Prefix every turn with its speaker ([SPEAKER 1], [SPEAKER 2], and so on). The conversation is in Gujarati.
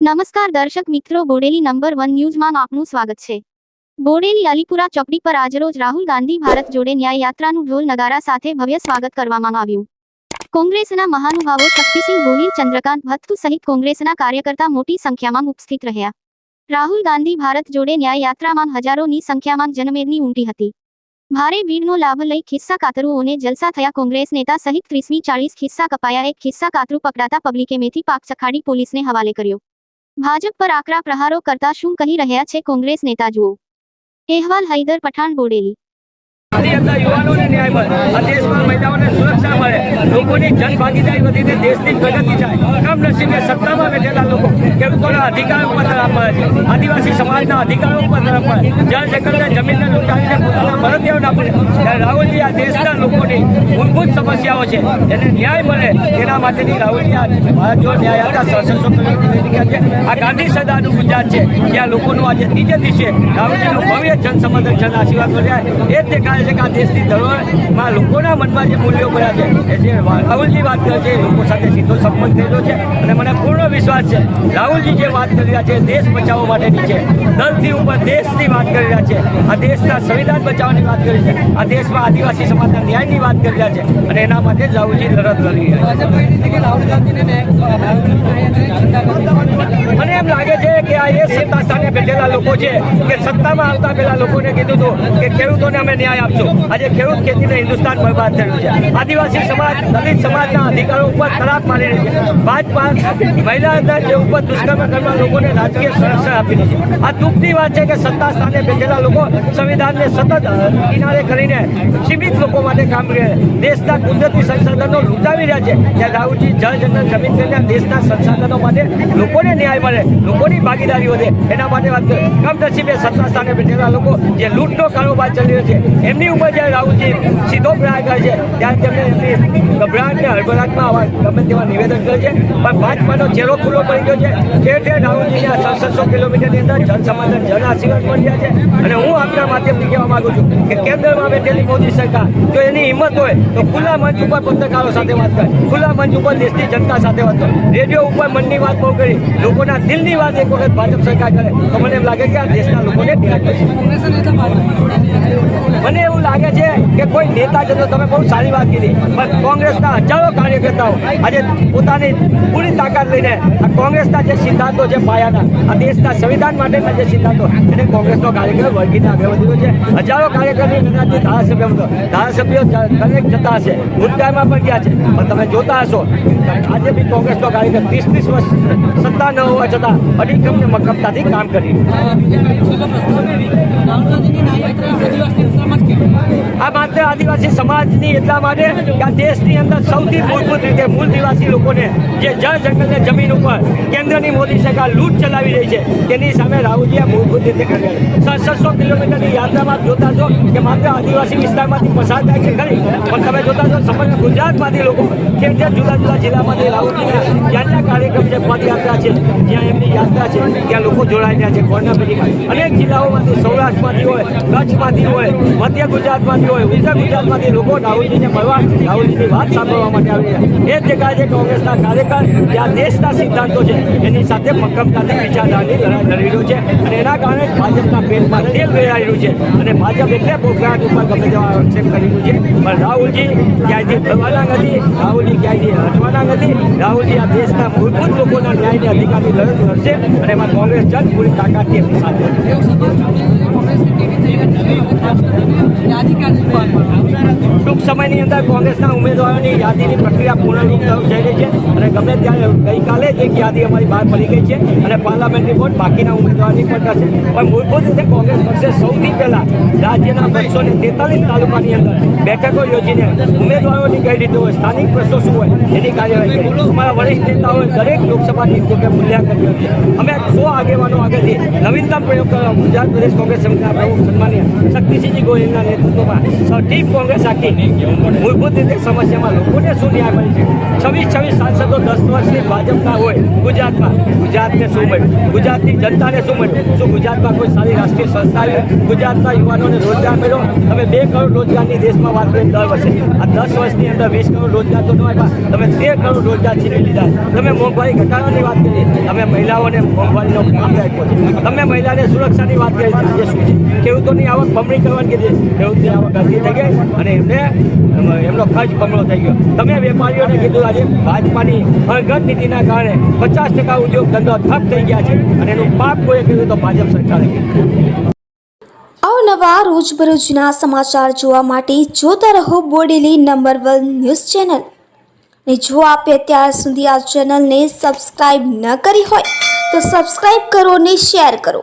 [SPEAKER 1] નમસ્કાર દર્શક મિત્રો, બોડેલી નંબર વન ન્યૂઝમાં આપનું સ્વાગત છે. બોડેલી અલીપુરા ચોકડી પર આજરોજ રાહુલ ગાંધી ભારત જોડે ન્યાય યાત્રાનું ઢોલ નગારા સાથે ભવ્ય સ્વાગત કરવામાં આવ્યું. કોંગ્રેસના મહાનુભાવો શક્તિસિંહ ગોહિલ, ચંદ્રકાંત ભથ્થુ સહિત કોંગ્રેસના કાર્યકર્તા મોટી સંખ્યામાં ઉપસ્થિત રહ્યા. રાહુલ ગાંધી ભારત જોડે ન્યાય યાત્રામાં હજારોની સંખ્યામાં જનમેદની ઉમટી હતી. ભારે ભીડનો લાભ લઈ ખિસ્સા કાતરુઓને જલસા થયા કોંગ્રેસ નેતા સહિત ત્રીસમી ચાળીસ ખિસ્સા કપાયા એક ખિસ્સા કાતરું પકડાતા પબ્લિકે મેથી પાક ચખાડી પોલીસને હવાલે કર્યો. ભાજપ પર આકરા પ્રહારો કરતા શું કહી રહ્યા છે કોંગ્રેસ નેતા જુઓ અહેવાલ હૈદર પઠાણ બોડેલી.
[SPEAKER 2] આની ન્યાય મળે. આ દેશમાં મહિલાઓને સુરક્ષા મળે. લોકોની જનભાગીદારી વધીને દેશની પ્રગતિ થાય. સત્તામાં બેઠેલા લોકો ખેડૂતોના અધિકાર ઉપર મળે છે. આદિવાસી સમાજના અધિકારો ઉપર મળે જળ જંગલને, જમીનને લૂંટાવીને પોતાના મરદેવ ના પડે ત્યારે રાહુલજી આ દેશના લોકોની મૂળભૂત સમસ્યાઓ છે. એને ન્યાય મળે એના માટેની રાહુલજી આ જો ન્યાય હતા છે. આ ગાંધી સદાનું ગુજરાત છે. ત્યાં લોકોનું આજે ત્રીજે દિવસે રાહુલજીનું ભવ્ય જન સમર્થન જન આશીર્વાદ મળ્યા. એ જ દેખાય છે કે આ દેશની ધરોહરમાં લોકોના મનમાં જે મૂલ્યો પડ્યા છે એ જે રાહુલજી વાત કરે છે એ લોકો સાથે સીધો સંબંધ થયેલો છે. અને મને પૂર્ણ વિશ્વાસ છે રાહુલજી જે વાત કરી રહ્યા છે દેશ બચાવવા માટેની છે. દલથી ઉપર દેશની વાત કરી રહ્યા છે. આ દેશના સંવિધાન બચાવવાની વાત કરી છે. આ દેશમાં આદિવાસી સમાજના ન્યાયની વાત કરી રહ્યા છે. અને એના માટે જ રાહુલજી લડત લડી રહ્યા છે. મને એમ લાગે છે કે આ એ સત્તા સ્થાને બેઠેલા લોકો છે કે સત્તામાં આવતા પેલા લોકોને કીધું હતું કે ખેડૂતોને અમે ન્યાય આપશું? આજે ખેડૂત ખેતીને હિન્દુસ્તાન બરબાદ થયું છે. આદિવાસી સમાજ, દલિત સમાજના અધિકારો ઉપર ખરાબ રહી છે. ભાજપા મહિલાના જે ઉપર દુષ્કર્મ કરવા લોકોને રાજકીય સંરક્ષણ આપી છે. આ દુઃખની વાત છે કે સત્તા સ્થાને બેઠેલા લોકો સંવિધાનને સતત કિનારે કરીને સીમિત લોકો માટે કામ કરે. દેશના કુદરતી સંસાધનો લૂંટાવી રહ્યા છે. ત્યાં રાહુલજી જળ જંગલ જમીન કરીને દેશના સંસાધનો માટે લોકોને ન્યાય મળે, લોકોની ભાગીદારી વધે. એના માટે વાત કરે. કમનસીબે સત્તા સ્થાને બેઠેલા લોકો જે લૂંટનો કારોબાર ચાલી રહ્યો છે એમની ઉપર જ્યારે રાહુલજી સીધો પ્રહાર કરે છે, ત્યારે તેમને એમની ગભરાટ ને હળબળાટમાં આવા ગમે તેવા નિવેદન કરે છે. પણ ભાજપાનો ચહેરો ખુલ્લો પડી ગયો છે. ઠેર ઠેર રાહુલજીના સડસઠસો કિલોમીટરની અંદર જન સમાધાન જન આશીર્વાદ પણ રહ્યા છે. અને હું આપના માધ્યમથી કહેવા માગું છું કે કેન્દ્રમાં બેઠેલી મોદી સરકાર, જો એની હિંમત હોય, તો ખુલ્લા મંચ ઉપર પત્રકારો સાથે વાત કરે. ખુલ્લા મંચ ઉપર દેશની જનતા સાથે વાત કરે. રેડિયો ઉપર મનની વાત બહુ કરી. લોકોના દિલની વાત એક વખત ભાજપ સરકાર કરે. તો મને એમ લાગે કે આ દેશના લોકોને ધ્યાન મને એવું લાગે છે કે કોઈ નેતા છે તમે બહુ સારી વાત કીધી. પણ કોંગ્રેસના હજારો કાર્યકર્તાઓ આજે પોતાની પૂરી તાકાત લઈને આ કોંગ્રેસના જે સિદ્ધાંતો છે પાયાના, આ દેશના સંવિધાન માટેના જે સિદ્ધાંતો, એને કોંગ્રેસનો કાર્યક્રમ વળગીને આગળ વધ્યો છે. હજારો કાર્યકરની ગણરાજ્ય ધારાસભ્ય ધારાસભ્યો દરેક જતા હશે. ભૂતકાળમાં પણ ગયા છે. પણ તમે જોતા હશો આજે બી કોંગ્રેસનો કાર્યક્રમ ત્રીસ ત્રીસ વર્ષ સત્તા ન હોવા છતાં અડીકમને મક્કમતાથી કામ કરી આ માત્ર આદિવાસી સમાજની એટલા માટે કે આ દેશની અંદર સૌથી મૂળભૂત રીતે મૂળ નિવાસી લોકોને જે જળ જંગલને જમીન ઉપર કેન્દ્રની મોદી સરકાર લૂંટ ચલાવી રહી છે, તેની સામે રાહુલિયા મૂળભૂત રીતે છે. સત્તરસો કિલોમીટરની યાત્રામાં કે માત્ર આદિવાસી વિસ્તારમાંથી પસાર થાય છે ખરી. પણ તમે જોતા છો સમગ્ર ગુજરાતમાંથી લોકો કે જે જુદા જુદા જિલ્લામાંથી રાઉટીના જ્યાં જ્યાં કાર્યક્રમ છે, પદયાત્રા છે, જ્યાં એમની યાત્રા છે, ત્યાં લોકો જોડાઈ રહ્યા છે કોર્નર અનેક જિલ્લાઓમાંથી સૌરાષ્ટ્રમાંથી હોય, કચ્છમાંથી હોય, મધ્ય ગુજરાતમાંથી હોય, ઉત્તર ગુજરાતમાંથી લોકો રાહુલજીને મળવા, રાહુલજીની વાત સાંભળવા માટે આવી રહ્યા. એ જ દેખાય છે કોંગ્રેસના કાર્યકર જે આ દેશના સિદ્ધાંતો છે, એની સાથે મક્કમતાથી વિચારધારાની લડાઈ લડી રહ્યું છે. અને એના કારણે ભાજપના પેટમાં તેલ વેરાઈ રહ્યું છે. અને ભાજપ એટલે બોખરાટ ઉપર ગમે તેવા આક્ષેપ કરી છે? પણ રાહુલજી ક્યાંયથી ભરવાના નથી રાહુલજી ક્યાંયથી હટવાના નથી રાહુલજી આ દેશના મૂળભૂત લોકોના ન્યાયની અધિકારની લડત લડશે અને એમાં કોંગ્રેસ જન પૂરી તાકાતથી એમની સાથે ટૂંક સમયની અંદર કોંગ્રેસના ઉમેદવારોની યાદીની પ્રક્રિયા પૂર્ણરૂપ થઈ રહી છે અને ગમે ત્યારે ગઈકાલે જ એક યાદી અમારી બહાર પડી ગઈ છે અને પાર્લામેન્ટની વોટ બાકીના ઉમેદવારની પણ થશે. પણ મૂળભૂત રીતે કોંગ્રેસ પક્ષે સૌથી પહેલાં રાજ્યના બસો ને તેતાલીસ તાલુકાની અંદર બેઠકો યોજીને ઉમેદવારોની કઈ રીતે હોય, સ્થાનિક પ્રશ્નો શું હોય, એની કાર્યવાહી કરી. અમારા વરિષ્ઠ દરેક લોકસભાની જગ્યાએ મૂલ્યાંકન કર્યું અમે સો આગેવાનો આગળથી નવીનતમ પ્રયોગ ગુજરાત પ્રદેશ કોંગ્રેસ સમિતિના પ્રમુખ સન્માનીય શક્તિસિંહજી ગોહિલના નેતૃત્વમાં ટીમ કોંગ્રેસ આખી મૂળભૂત રીતે સમસ્યામાં લોકોને શું ન્યાય મળી છે? છવ્વીસ છવ્વીસ સાંસદો દસ વર્ષની ભાજપના હોય, ગુજરાતમાં. ગુજરાતને શું મળ્યું? ગુજરાતની જનતાને શું મળ્યું? શું ગુજરાતમાં કોઈ સારી રાષ્ટ્રીય સંસ્થા આવી? ગુજરાતના યુવાનોને રોજગાર મળ્યો? તમે બે કરોડ રોજગારની દેશમાં વાત કરી દર વર્ષે. આ દસ વર્ષની અંદર વીસ કરોડ રોજગાર તો ન આપ્યા તમે તેર કરોડ રોજગાર છીનવી લીધા. તમે મોંઘવારી ઘટાડવાની વાત કરી. તમે મહિલાઓને મોંઘવારીનો લાભ આપ્યો છે. તમે મહિલાને સુરક્ષાની વાત કરી જે શું છે? ખેડૂતોની આવક બમણી કરવાની કીધી. ખેડૂતની આવક અડધી થઈ ગઈ અને એમને, એમનો ખર્ચ બમણો થઈ ગયો. તમે વેપારીઓને કીધું આજે ભાજપાની અણઘડ નીતિના કારણે પચાસ ટકા ઉદ્યોગ ધંધો ઠપ થઈ ગયા છે અને એનું પાપ કોઈ કર્યું તો ભાજપ સરકારે
[SPEAKER 3] અવનવા રોજબરોજના સમાચાર જોવા માટે જોતા રહો Bodeli number one news channel. ને જો આપે અત્યાર સુધી આ ચેનલને સબસ્ક્રાઈબ ન કરી હોય તો સબસ્ક્રાઈબ કરો ને શેર કરો.